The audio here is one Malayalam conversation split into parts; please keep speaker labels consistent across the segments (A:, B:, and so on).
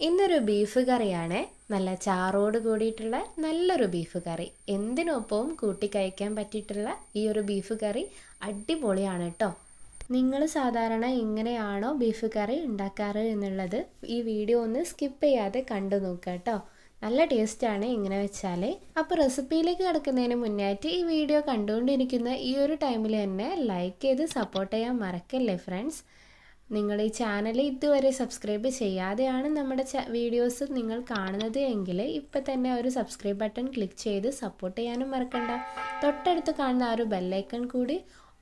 A: ഇന്നൊരു ബീഫ് കറിയാണ്. നല്ല ചാറോട് കൂടിയിട്ടുള്ള നല്ലൊരു ബീഫ് കറി. എന്തിനൊപ്പവും കൂട്ടി കഴിക്കാൻ പറ്റിയിട്ടുള്ള ഈ ഒരു ബീഫ് കറി അടിപൊളിയാണ് കേട്ടോ നിങ്ങൾ സാധാരണ ഇങ്ങനെയാണോ ബീഫ് കറി ഉണ്ടാക്കാറ് എന്നുള്ളത് ഈ വീഡിയോ ഒന്ന് സ്കിപ്പ് ചെയ്യാതെ കണ്ടു നോക്കുക കേട്ടോ നല്ല ടേസ്റ്റാണ് ഇങ്ങനെ വെച്ചാൽ അപ്പോൾ റെസിപ്പിയിലേക്ക് കിടക്കുന്നതിന് മുന്നായിട്ട് ഈ വീഡിയോ കണ്ടുകൊണ്ടിരിക്കുന്ന ഈ ഒരു ടൈമിൽ തന്നെ ലൈക്ക് ചെയ്ത് സപ്പോർട്ട് ചെയ്യാൻ മറക്കല്ലേ ഫ്രണ്ട്സ് നിങ്ങൾ ഈ ചാനൽ ഇതുവരെ സബ്സ്ക്രൈബ് ചെയ്യാതെയാണ് നമ്മുടെ വീഡിയോസ് നിങ്ങൾ കാണുന്നത് എങ്കിൽ ഇപ്പം തന്നെ ഒരു സബ്സ്ക്രൈബ് ബട്ടൺ ക്ലിക്ക് ചെയ്ത് സപ്പോർട്ട് ചെയ്യാനും മറക്കണ്ട. തൊട്ടടുത്ത് കാണുന്ന ആ ഒരു ബെല്ലൈക്കൺ കൂടി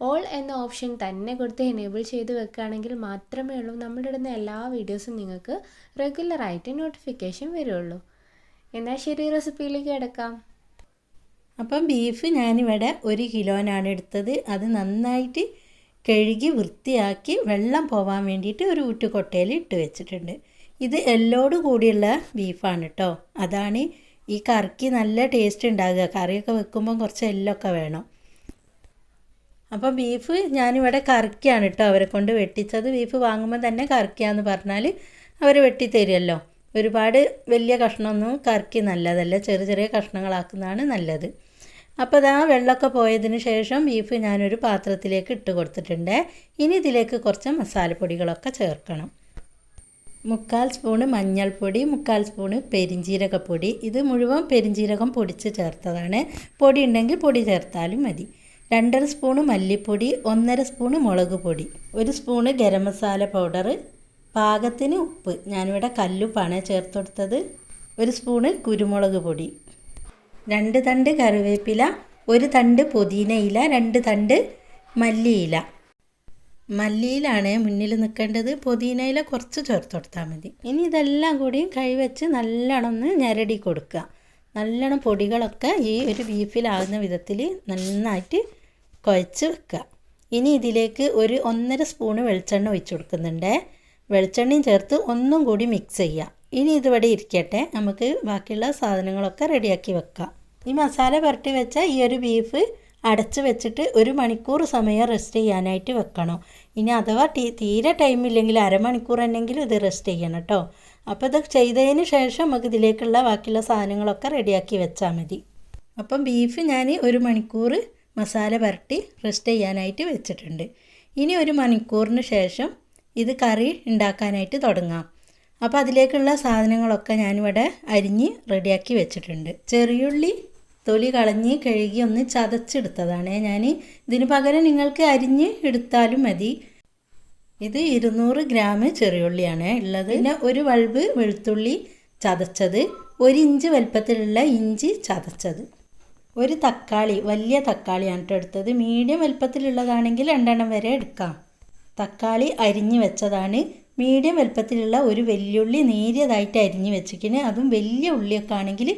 A: ഓൾ എന്ന ഓപ്ഷൻ തന്നെ കൊടുത്ത് എനേബിൾ ചെയ്ത് വെക്കുകയാണെങ്കിൽ മാത്രമേ ഉള്ളൂ. നമ്മുടെ ഇടുന്ന എല്ലാ വീഡിയോസും നിങ്ങൾക്ക് റെഗുലറായിട്ട് നോട്ടിഫിക്കേഷൻ വരുള്ളൂ. എന്നാൽ ശരി റെസിപ്പിയിലേക്ക് കിടക്കാം.
B: അപ്പം ബീഫ് ഞാനിവിടെ ഒരു കിലോനാണ് എടുത്തത്. അത് നന്നായിട്ട് കഴുകി വൃത്തിയാക്കി വെള്ളം പോവാൻ വേണ്ടിയിട്ട് ഒരു ഊറ്റുകൊട്ടയിൽ ഇട്ട് വെച്ചിട്ടുണ്ട്. ഇത് എല്ലോട് കൂടിയുള്ള ബീഫാണ് കേട്ടോ അതാണ് ഈ കറിക്ക് നല്ല ടേസ്റ്റ് ഉണ്ടാകുക കറിയൊക്കെ വെക്കുമ്പം കുറച്ച് എല്ലൊക്കെ വേണം. അപ്പോൾ ബീഫ് ഞാനിവിടെ കറിക്കാണ് കേട്ടോ അവരെ കൊണ്ട് വെട്ടിച്ചത്. ബീഫ് വാങ്ങുമ്പോൾ തന്നെ കറിക്കാന്ന് പറഞ്ഞാൽ അവർ വെട്ടി തരുമല്ലോ ഒരുപാട് വലിയ കഷ്ണമൊന്നും കറിക്ക് നല്ലതല്ല. ചെറിയ ചെറിയ കഷ്ണങ്ങളാക്കുന്നതാണ് നല്ലത്. അപ്പോൾ ഇതാ വെള്ളമൊക്കെ പോയതിന് ശേഷം ബീഫ് ഞാനൊരു പാത്രത്തിലേക്ക് ഇട്ട് കൊടുത്തിട്ടുണ്ട്. ഇനി ഇതിലേക്ക് കുറച്ച് മസാലപ്പൊടികളൊക്കെ ചേർക്കണം. മുക്കാൽ സ്പൂണ് മഞ്ഞൾപ്പൊടി മുക്കാൽ സ്പൂണ് പെരിഞ്ജീരകപ്പൊടി ഇത് മുഴുവൻ പെരിഞ്ജീരകം പൊടിച്ച് ചേർത്തതാണ്. പൊടി ഉണ്ടെങ്കിൽ പൊടി ചേർത്താലും മതി. രണ്ടര സ്പൂണ് മല്ലിപ്പൊടി ഒന്നര സ്പൂണ് മുളക് പൊടി ഒരു സ്പൂണ് ഗരം മസാല പൗഡർ പാകത്തിന് ഉപ്പ്. ഞാനിവിടെ കല്ലുപ്പാണ് ചേർത്ത് കൊടുത്തത്. ഒരു സ്പൂണ് കുരുമുളക് പൊടി. രണ്ട് തണ്ട് കറിവേപ്പില ഒരു തണ്ട് പുതിന ഇല രണ്ട് തണ്ട് മല്ലിയില മല്ലിയിലാണ് മുന്നിൽ നിൽക്കേണ്ടത്. പുതിനയില കുറച്ച് ചേർത്ത് കൊടുത്താൽ മതി. ഇനി ഇതെല്ലാം കൂടി കൈവച്ച് നല്ലോണം ഒന്ന് ഞരടി കൊടുക്കുക. നല്ലോണം പൊടികളൊക്കെ ഈ ഒരു ബീഫിലാകുന്ന വിധത്തിൽ നന്നായിട്ട് കുഴച്ച് വെക്കുക. ഇനി ഇതിലേക്ക് ഒരു ഒന്നര സ്പൂണ് വെളിച്ചെണ്ണ ഒഴിച്ചു കൊടുക്കുന്നുണ്ട്. വെളിച്ചെണ്ണയും ചേർത്ത് ഒന്നും കൂടി മിക്സ് ചെയ്യുക. ഇനി ഇതിവിടെ ഇരിക്കട്ടെ. നമുക്ക് ബാക്കിയുള്ള സാധനങ്ങളൊക്കെ റെഡിയാക്കി വെക്കാം. ഈ മസാല പുരട്ടി വെച്ച ഈ ഒരു ബീഫ് അടച്ച് വെച്ചിട്ട് ഒരു മണിക്കൂർ സമയം റെസ്റ്റ് ചെയ്യാനായിട്ട് വെക്കണം. ഇനി അഥവാ ടീ തീരെ ടൈമില്ലെങ്കിൽ അരമണിക്കൂർ എന്നെങ്കിലും ഇത് റെസ്റ്റ് ചെയ്യണം കേട്ടോ അപ്പോൾ ഇത് ചെയ്തതിന് ശേഷം നമുക്ക് ഇതിലേക്കുള്ള ബാക്കിയുള്ള സാധനങ്ങളൊക്കെ റെഡിയാക്കി വെച്ചാൽ മതി. അപ്പം ബീഫ് ഞാൻ ഒരു മണിക്കൂർ മസാല പുരട്ടി റെസ്റ്റ് ചെയ്യാനായിട്ട് വെച്ചിട്ടുണ്ട്. ഇനി ഒരു മണിക്കൂറിന് ശേഷം ഇത് കറി ഉണ്ടാക്കാനായിട്ട് തുടങ്ങാം. അപ്പോൾ അതിലേക്കുള്ള സാധനങ്ങളൊക്കെ ഞാനിവിടെ അരിഞ്ഞ് റെഡിയാക്കി വെച്ചിട്ടുണ്ട്. ചെറിയുള്ളി തൊലി കളഞ്ഞ് കഴുകി ഒന്ന് ചതച്ചെടുത്തതാണ്. ഞാൻ ഇതിന് പകരം നിങ്ങൾക്ക് അരിഞ്ഞ് എടുത്താലും മതി. ഇത് ഇരുന്നൂറ് ഗ്രാം ചെറിയുള്ളിയാണ് ഉള്ളത്. പിന്നെ ഒരു ബൾബ് വെളുത്തുള്ളി ചതച്ചത് ഒരു ഇഞ്ച് വലുപ്പത്തിലുള്ള ഇഞ്ചി ചതച്ചത്. ഒരു തക്കാളി വലിയ തക്കാളിയാണ് കേട്ടോ എടുത്തത്. മീഡിയം വലുപ്പത്തിലുള്ളതാണെങ്കിൽ രണ്ടെണ്ണം വരെ എടുക്കാം. തക്കാളി അരിഞ്ഞ് വെച്ചതാണ്. മീഡിയം വലുപ്പത്തിലുള്ള ഒരു വെല്ലുള്ളി നേരിയതായിട്ട് അരിഞ്ഞ് വെച്ചിരിക്കുന്നത് അതും വലിയ ഉള്ളിയൊക്കെ ആണെങ്കിൽ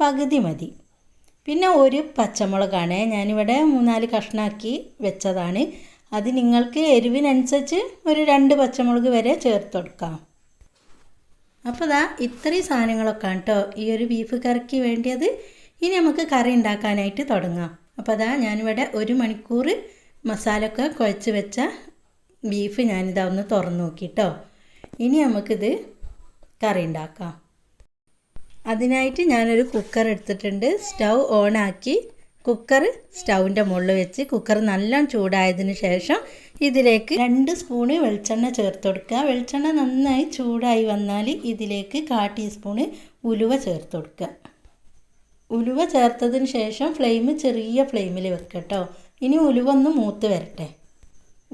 B: പകുതി മതി. പിന്നെ ഒരു പച്ചമുളകാണ്. ഞാനിവിടെ മൂന്നാൽ കഷ്ണാക്കി വെച്ചതാണ്. അത് നിങ്ങൾക്ക് എരിവിനനുസരിച്ച് ഒരു രണ്ട് പച്ചമുളക് വരെ ചേർത്ത് കൊടുക്കാം. അപ്പോൾ ദാ ഇത്രയും സാധനങ്ങളൊക്കെയാണ് കേട്ടോ ഈ ഒരു ബീഫ് കറിക്ക് വേണ്ടിയത്. ഇനി നമുക്ക് കറി ഉണ്ടാക്കാനായിട്ട് തുടങ്ങാം. അപ്പോൾ അതാ ഞാനിവിടെ ഒരു മണിക്കൂർ മസാല ഒക്കെ കുഴച്ച് വെച്ച ബീഫ് ഞാനിതാ ഒന്ന് തുറന്നു നോക്കിട്ടോ ഇനി നമുക്കിത് കറി ഉണ്ടാക്കാം. അതിനായിട്ട് ഞാനൊരു കുക്കർ എടുത്തിട്ടുണ്ട്. സ്റ്റൗ ഓണാക്കി കുക്കർ സ്റ്റൗവിന്റെ മുകളിൽ വെച്ച് കുക്കർ നല്ലോണം ചൂടായതിന് ശേഷം ഇതിലേക്ക് രണ്ട് സ്പൂണ് വെളിച്ചെണ്ണ ചേർത്ത് കൊടുക്കുക. വെളിച്ചെണ്ണ നന്നായി ചൂടായി വന്നാൽ ഇതിലേക്ക് കാ ടീസ്പൂണ് ഉലുവ ചേർത്ത് കൊടുക്കുക. ഉലുവ ചേർത്തതിന് ശേഷം ഫ്ലെയിം ചെറിയ ഫ്ലെയിമിൽ വെക്കട്ടോ ഇനി ഉലുവ ഒന്ന് മൂത്ത് വരട്ടെ.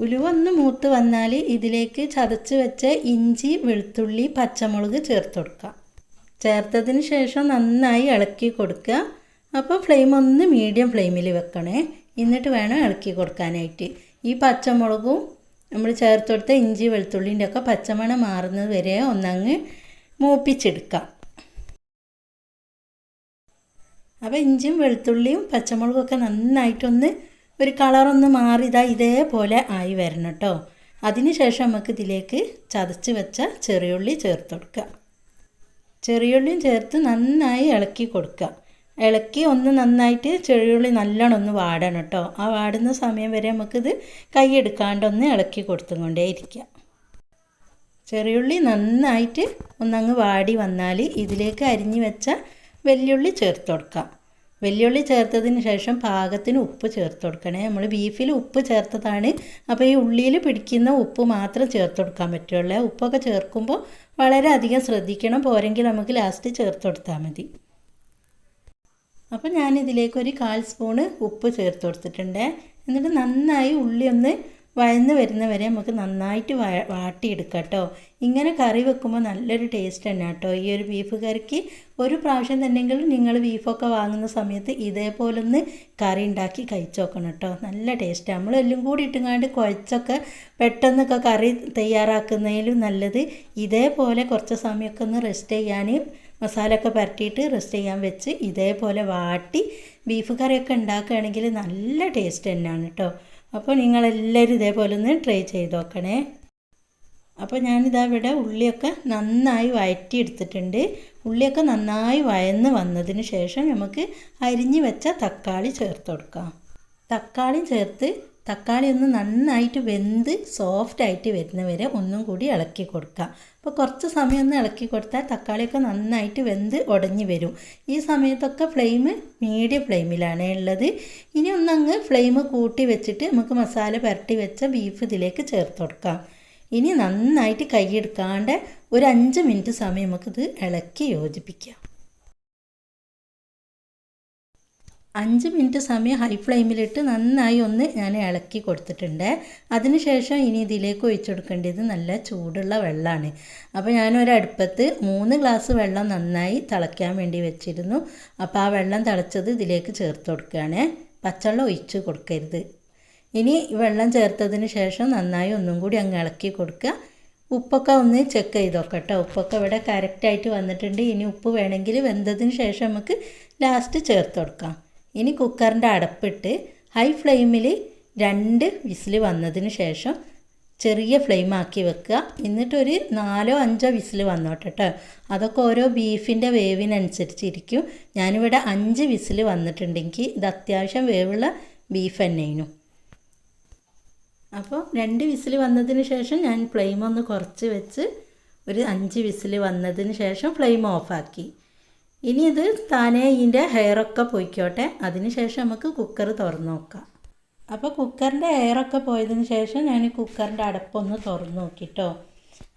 B: ഉലുവ ഒന്ന് മൂത്ത് വന്നാൽ ഇതിലേക്ക് ചതച്ച് വെച്ച ഇഞ്ചി വെളുത്തുള്ളി പച്ചമുളക് ചേർത്ത് കൊടുക്കാം. ചേർത്തതിന് ശേഷം നന്നായി ഇളക്കി കൊടുക്കുക. അപ്പോൾ ഫ്ലെയിം ഒന്ന് മീഡിയം ഫ്ലെയിമിൽ വെക്കണേ. എന്നിട്ട് വേണം ഇളക്കി കൊടുക്കാനായിട്ട്. ഈ പച്ചമുളകും നമ്മൾ ചേർത്ത് കൊടുത്ത ഇഞ്ചി വെളുത്തുള്ളിന്റെ ഒക്കെ പച്ചമണം മാറുന്നത് വരെ ഒന്നങ്ങ് മൂപ്പിച്ചെടുക്കാം. അപ്പോൾ ഇഞ്ചിയും വെളുത്തുള്ളിയും പച്ചമുളകൊക്കെ നന്നായിട്ടൊന്ന് ഒരു കളറൊന്ന് മാറി ഇതാ ഇതേപോലെ ആയി വരണം കേട്ടോ. അതിന് ശേഷം നമുക്ക് ഇതിലേക്ക് ചതച്ച് വെച്ച ചെറിയുള്ളി ചേർത്ത് കൊടുക്കുക. ചെറിയുള്ളിയും ചേർത്ത് നന്നായി ഇളക്കി കൊടുക്കുക. ഇളക്കി ഒന്ന് നന്നായിട്ട് ചെറിയുള്ളി നല്ലോണം ഒന്ന് വാടണം കേട്ടോ. ആ വാടുന്ന സമയം വരെ നമുക്കിത് കൈയെടുക്കാണ്ടൊന്ന് ഇളക്കി കൊടുത്തും കൊണ്ടേ ഇരിക്കുക ചെറിയുള്ളി നന്നായിട്ട് ഒന്നങ്ങ് വാടി വന്നാൽ ഇതിലേക്ക് അരിഞ്ഞു വെച്ച വെല്ലുള്ളി ചേർത്ത് കൊടുക്കാം വെല്ലുള്ളി ചേർത്തതിന് ശേഷം പാകത്തിന് ഉപ്പ് ചേർത്ത് കൊടുക്കണേ. നമ്മൾ ബീഫിൽ ഉപ്പ് ചേർത്തതാണ്. അപ്പോൾ ഈ ഉള്ളിയിൽ പിടിക്കുന്ന ഉപ്പ് മാത്രം ചേർത്ത് കൊടുക്കാൻ പറ്റുള്ളൂ. ഉപ്പൊക്കെ ചേർക്കുമ്പോൾ വളരെയധികം ശ്രദ്ധിക്കണം. പോരെങ്കിൽ നമുക്ക് ലാസ്റ്റ് ചേർത്ത് കൊടുത്താൽ മതി. അപ്പോൾ ഞാനിതിലേക്ക് ഒരു കാൽ സ്പൂണ് ഉപ്പ് ചേർത്ത് കൊടുത്തിട്ടുണ്ട്. എന്നിട്ട് നന്നായി ഉള്ളി ഒന്ന് വഴന്ന് വരുന്നവരെ നമുക്ക് നന്നായിട്ട് വാട്ടിയെടുക്കാം കേട്ടോ ഇങ്ങനെ കറി വെക്കുമ്പോൾ നല്ലൊരു ടേസ്റ്റ് തന്നെ കേട്ടോ. ഈ ഒരു ബീഫ് കറിക്ക് ഒരു പ്രാവശ്യം തന്നെങ്കിലും നിങ്ങൾ ബീഫൊക്കെ വാങ്ങുന്ന സമയത്ത് ഇതേപോലൊന്ന് കറി ഉണ്ടാക്കി കഴിച്ചു നോക്കണം കേട്ടോ. നല്ല ടേസ്റ്റ് നമ്മൾ എല്ലാം കൂടി ഇട്ടുങ്ങാണ്ട് കുഴച്ചൊക്കെ പെട്ടെന്നൊക്കെ കറി തയ്യാറാക്കുന്നതിലും നല്ലത് ഇതേപോലെ കുറച്ച് സമയമൊക്കെ ഒന്ന് റെസ്റ്റ് ചെയ്യാൻ മസാലയൊക്കെ പുരട്ടിയിട്ട് റെസ്റ്റ് ചെയ്യാൻ വെച്ച് ഇതേപോലെ വാട്ടി ബീഫ് കറിയൊക്കെ ഉണ്ടാക്കുകയാണെങ്കിൽ നല്ല ടേസ്റ്റ് തന്നെയാണ് കേട്ടോ. അപ്പോൾ നിങ്ങളെല്ലാവരും ഇതേപോലെ ഒന്ന് ട്രൈ ചെയ്ത് നോക്കണേ. അപ്പോൾ ഞാനിതാ ഇവിടെ ഉള്ളിയൊക്കെ നന്നായി വഴറ്റി എടുത്തിട്ടുണ്ട് ഉള്ളിയൊക്കെ നന്നായി വയന്ന് വന്നതിന് ശേഷം നമുക്ക് അരിഞ്ഞ് വെച്ച തക്കാളി ചേർത്ത് കൊടുക്കാം. തക്കാളി ചേർത്ത് തക്കാളി ഒന്ന് നന്നായിട്ട് വെന്ത് സോഫ്റ്റായിട്ട് വരുന്നവരെ ഒന്നും കൂടി ഇളക്കി കൊടുക്കുക അപ്പോൾ കുറച്ച് സമയം ഒന്ന് ഇളക്കി കൊടുത്താൽ തക്കാളിയൊക്കെ നന്നായിട്ട് വെന്ത് ഉടഞ്ഞു വരും. ഈ സമയത്തൊക്കെ ഫ്ലെയിം മീഡിയം ഫ്ലെയിമിലാണ് ഉള്ളത്. ഇനി ഒന്നങ്ങ് ഫ്ലെയിം കൂട്ടി വെച്ചിട്ട് നമുക്ക് മസാല പുരട്ടി വെച്ച ബീഫ് ഇതിലേക്ക് ചേർത്ത് കൊടുക്കാം. ഇനി നന്നായിട്ട് കൈയെടുക്കാണ്ട് ഒരു അഞ്ച് മിനിറ്റ് സമയം നമുക്കിത് ഇളക്കി യോജിപ്പിക്കാം. അഞ്ച് മിനിറ്റ് സമയം ഹൈ ഫ്ലെയിമിലിട്ട് നന്നായി ഒന്ന് ഞാൻ ഇളക്കി കൊടുത്തിട്ടുണ്ട്. അതിനുശേഷം ഇനി ഇതിലേക്ക് ഒഴിച്ചു കൊടുക്കേണ്ടത് നല്ല ചൂടുള്ള വെള്ളമാണ് അപ്പോൾ ഞാനൊരടുപ്പത്ത് മൂന്ന് ഗ്ലാസ് വെള്ളം നന്നായി തിളയ്ക്കാൻ വേണ്ടി വെച്ചിരുന്നു. അപ്പോൾ ആ വെള്ളം തിളച്ചത് ഇതിലേക്ക് ചേർത്ത് കൊടുക്കുകയാണ്. പച്ചവെള്ളം ഒഴിച്ച് കൊടുക്കരുത്. ഇനി വെള്ളം ചേർത്തതിന് ശേഷം നന്നായി ഒന്നും കൂടി അങ്ങ് ഇളക്കി കൊടുക്കുക. ഉപ്പൊക്കെ ഒന്ന് ചെക്ക് ചെയ്ത് കേട്ടോ. ഉപ്പൊക്കെ ഇവിടെ കറക്റ്റായിട്ട് വന്നിട്ടുണ്ട്. ഇനി ഉപ്പ് വേണമെങ്കിൽ വെന്തതിന് ശേഷം നമുക്ക് ലാസ്റ്റ് ചേർത്ത് കൊടുക്കാം. ഇനി കുക്കറിന്റെ അടപ്പിട്ട് ഹൈ ഫ്ലെയിമിൽ രണ്ട് വിസിൽ വന്നതിന് ശേഷം ചെറിയ ഫ്ലെയിം ആക്കി വെക്കുക. എന്നിട്ടൊരു നാലോ അഞ്ചോ വിസിൽ വന്നോട്ടെ കേട്ടോ അതൊക്കെ ഓരോ ബീഫിന്റെ വേവിനനുസരിച്ചിരിക്കും. ഞാനിവിടെ അഞ്ച് വിസിൽ വന്നിട്ടുണ്ടെങ്കിൽ ഇത് അത്യാവശ്യം വേവുള്ള ബീഫ് തന്നെയായിരുന്നു. അപ്പോൾ രണ്ട് വിസിൽ വന്നതിന് ശേഷം ഞാൻ ഫ്ലെയിം ഒന്ന് കുറച്ച് വെച്ച് ഒരു അഞ്ച് വിസിൽ വന്നതിന് ശേഷം ഫ്ലെയിം ഓഫാക്കി. ഇനി ഇത് താനേ ഇതിന്റെ ഹെയറൊക്കെ പോയിക്കോട്ടെ. ശേഷം നമുക്ക് കുക്കർ തുറന്ന് നോക്കാം. അപ്പോൾ കുക്കറിന്റെ എയറൊക്കെ പോയതിന് ശേഷം ഞാൻ കുക്കറിന്റെ അടപ്പൊന്ന് തുറന്ന് നോക്കിട്ടോ.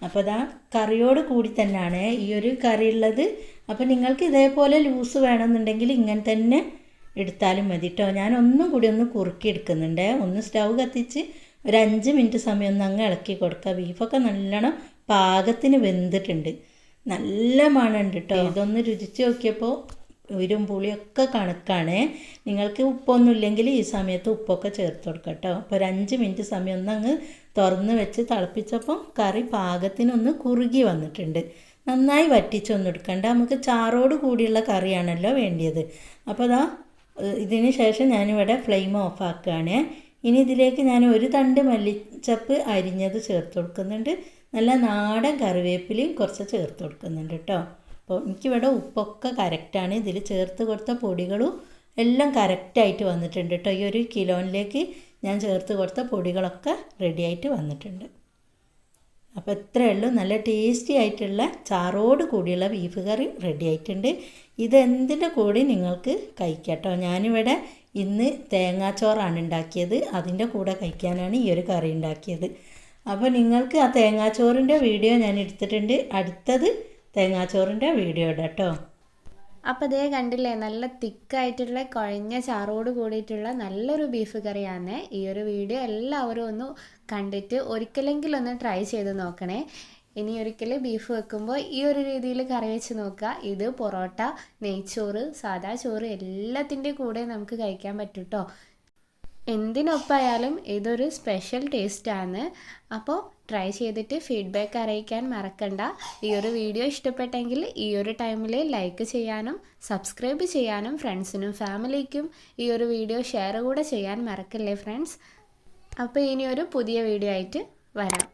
B: അപ്പോൾ ഇതാ കറിയോട് കൂടി തന്നെയാണ് ഈ ഒരു കറി ഉള്ളത്. അപ്പോൾ നിങ്ങൾക്ക് ഇതേപോലെ ലൂസ് വേണമെന്നുണ്ടെങ്കിൽ ഇങ്ങനെ തന്നെ എടുത്താലും മതി കേട്ടോ ഞാൻ ഒന്നും കൂടി ഒന്ന് കുറുക്കി എടുക്കുന്നുണ്ട്. ഒന്ന് സ്റ്റൗ കത്തിച്ച് ഒരു അഞ്ച് മിനിറ്റ് സമയം ഒന്ന് അങ്ങ് ഇളക്കി കൊടുക്കുക ബീഫൊക്കെ നല്ലോണം പാകത്തിന് വെന്തിട്ടുണ്ട്. നല്ല മണമുണ്ട് കേട്ടോ ഇതൊന്ന് രുചിച്ച് നോക്കിയപ്പോൾ ഉയരും പുളിയൊക്കെ കണക്കാണ്. നിങ്ങൾക്ക് ഉപ്പൊന്നും ഇല്ലെങ്കിൽ ഈ സമയത്ത് ഉപ്പൊക്കെ ചേർത്ത് കൊടുക്കുക കേട്ടോ അപ്പോൾ ഒരു അഞ്ച് മിനിറ്റ് സമയം ഒന്ന് അങ്ങ് തുറന്ന് വെച്ച് തിളപ്പിച്ചപ്പോൾ കറി പാകത്തിനൊന്ന് കുറുകി വന്നിട്ടുണ്ട്. നന്നായി വറ്റിച്ചൊന്നും എടുക്കണ്ട. നമുക്ക് ചാറോട് കൂടിയുള്ള കറിയാണല്ലോ വേണ്ടിയത്. അപ്പോൾ അതാ ഇതിന് ശേഷം ഞാനിവിടെ ഫ്ലെയിം ഓഫ് ആക്കുകയാണ്. ഇനി ഇതിലേക്ക് ഞാൻ ഒരു തണ്ട് മല്ലിച്ചപ്പ് അരിഞ്ഞത് ചേർത്ത് കൊടുക്കുന്നുണ്ട്. നല്ല നാടൻ കറിവേപ്പിലയും കുറച്ച് ചേർത്ത് കൊടുക്കുന്നുണ്ട് കേട്ടോ. അപ്പോൾ എനിക്കിവിടെ ഉപ്പൊക്കെ കറക്റ്റാണ്. ഇതിൽ ചേർത്ത് കൊടുത്ത പൊടികളും എല്ലാം കറക്റ്റായിട്ട് വന്നിട്ടുണ്ട് കേട്ടോ. ഈ ഒരു കിലോയിലേക്ക് ഞാൻ ചേർത്ത് കൊടുത്ത പൊടികളൊക്കെ റെഡിയായിട്ട് വന്നിട്ടുണ്ട്. അപ്പോൾ ഇത്രയേ ഉള്ളൂ. നല്ല ടേസ്റ്റി ആയിട്ടുള്ള ചാറോട് കൂടിയുള്ള ബീഫ് കറി റെഡി ആയിട്ടുണ്ട് ഇതെന്തിന്റെ കൂടി നിങ്ങൾക്ക് കഴിക്കാം കേട്ടോ. ഞാനിവിടെ ഇന്ന് തേങ്ങാച്ചോറാണ് ഉണ്ടാക്കിയത്. അതിന്റെ കൂടെ കഴിക്കാനാണ് ഈ ഒരു കറി ഉണ്ടാക്കിയത്. അപ്പോൾ നിങ്ങൾക്ക് ആ തേങ്ങാച്ചോറിന്റെ വീഡിയോ ഞാൻ എടുത്തിട്ടുണ്ട്. അടുത്തത് തേങ്ങാച്ചോറിന്റെ വീഡിയോ ഇടാം കേട്ടോ.
A: അപ്പോൾ ഇതേ കണ്ടില്ലേ നല്ല തിക്കായിട്ടുള്ള കുഴഞ്ഞ ചാറോട് കൂടിയിട്ടുള്ള നല്ലൊരു ബീഫ് കറിയാണ് ഈ ഒരു വീഡിയോ. എല്ലാവരും ഒന്ന് കണ്ടിട്ട് ഒരിക്കലെങ്കിലും ഒന്ന് ട്രൈ ചെയ്ത് നോക്കണേ. ഇനി ഒരിക്കൽ ബീഫ് വെക്കുമ്പോൾ ഈ ഒരു രീതിയിൽ കറി വെച്ച് നോക്കുക. ഇത് പൊറോട്ട നെയ്ച്ചോറ് സാദാ ചോറ് എല്ലാത്തിന്റെ കൂടെ നമുക്ക് കഴിക്കാൻ പറ്റും കേട്ടോ എന്തിനൊപ്പമായാലും ഇതൊരു സ്പെഷ്യൽ ടേസ്റ്റാണ് അപ്പോൾ ട്രൈ ചെയ്തിട്ട് ഫീഡ്ബാക്ക് അറിയിക്കാൻ മറക്കണ്ട. ഈ ഒരു വീഡിയോ ഇഷ്ടപ്പെട്ടെങ്കിൽ ഈ ഒരു ടൈമിൽ ലൈക്ക് ചെയ്യാനും സബ്സ്ക്രൈബ് ചെയ്യാനും ഫ്രണ്ട്സിനും ഫാമിലിക്കും ഈ ഒരു വീഡിയോ ഷെയർ കൂടെ ചെയ്യാൻ മറക്കല്ലേ ഫ്രണ്ട്സ് അപ്പോൾ ഇനി ഒരു പുതിയ വീഡിയോ ആയിട്ട് വരാം.